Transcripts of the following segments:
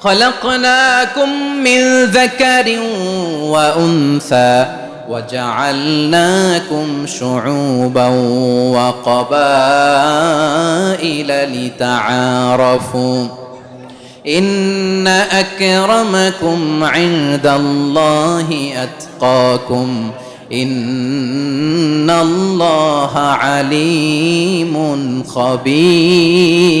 خلقناكم من ذكر وأنثى وجعلناكم شعوبا وقبائل لتعارفوا إن أكرمكم عند الله أتقاكم إن الله عليم خبير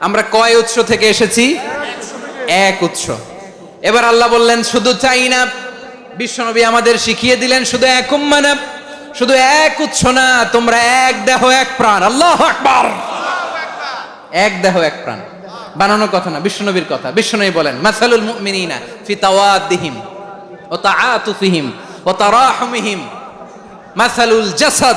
আমরা কয় উৎস থেকে এসেছি? এক উৎস। এবার আল্লাহ বললেন, শুধু চাই না বিশ্বনবী আমাদের শিখিয়ে দিলেন, শুধু এক উম্মা না, শুধু এক উৎস না, তোমরা এক দেহ, এক প্রাণ। আল্লাহ আকবার। এক দেহ, এক প্রাণ। বানানো কথা না, বিশ্বনবীর কথা। বিশ্বনবী বলেন, মাসালুল মুমিনিনা ফি তাওয়াদ্দিহিম ও তাআতুফিহিম ও তারাহুমিহিম। মাসালুল জাসাদ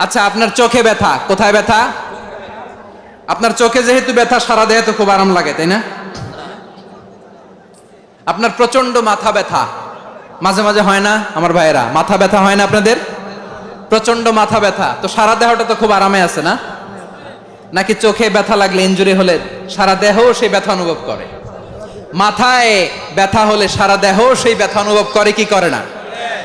আচ্ছা আপনার চোখে ব্যথা, কোথায় ব্যথা? আপনার চোখে যেহেতু ব্যথা, সারা দেহে তো খুব আরাম লাগে, তাই না? আপনার প্রচণ্ড মাথা ব্যথা। মাঝে মাঝে হয় না, আমার ভাইয়েরা? মাথা ব্যথা হয় না আপনাদের? প্রচণ্ড মাথা ব্যথা। তো সারা দেহটা তো খুব আরামে আছে না? নাকি চোখে ব্যথা লাগলে ইঞ্জুরি হলে সারা দেহ সেই ব্যথা অনুভব করে? মাথায় ব্যথা হলে সারা দেহ সেই ব্যথা অনুভব করে, কি করে না?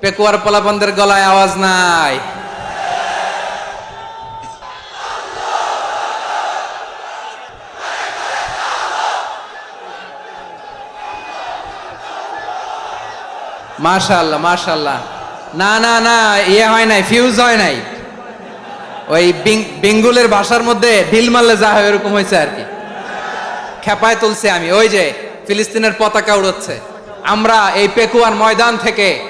পেকুয়ার পোলাপনদের গলায় আওয়াজ নাই। মাশাল্লাহ মাশাল্লাহ। না না না ইয়ে হয় নাই ফিউজ হয় নাই। ওই বেঙ্গুলের ভাষার মধ্যে ঢিল মারলে যা হয় এরকম হয়েছে আর কি। খেপায় তুলছে আমি। ওই যে ফিলিস্তিনের পতাকা উড়াচ্ছে। আমরা এই পেকুয়ার ময়দান থেকে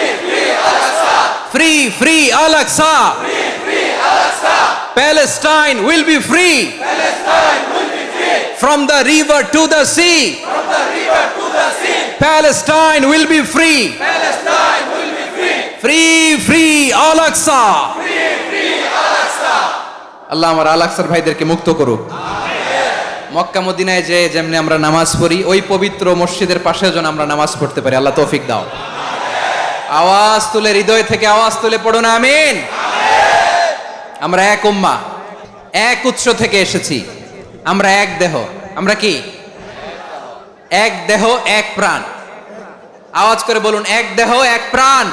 free free Al Aqsa Palestine will be free from the river to the sea Palestine will be free free free Al Aqsa আল্লাহ আমার আল আকসার ভাইদেরকে মুক্ত করুক। মক্কা, মদিনায় যে যেমনি আমরা নামাজ পড়ি, ওই পবিত্র মসজিদের পাশে যেন আমরা নামাজ পড়তে পারি। আল্লাহ তৌফিক দাও। আওয়াজ তুলে, হৃদয় থেকে আওয়াজ তুলে পড়ুন আমিন। আমরা এক উম্মা, এক উৎস থেকে এসেছি। আমরা এক দেহ। আমরা কি? এক দেহ, এক প্রাণ। আওয়াজ করে বলুন, এক দেহ, এক প্রাণ।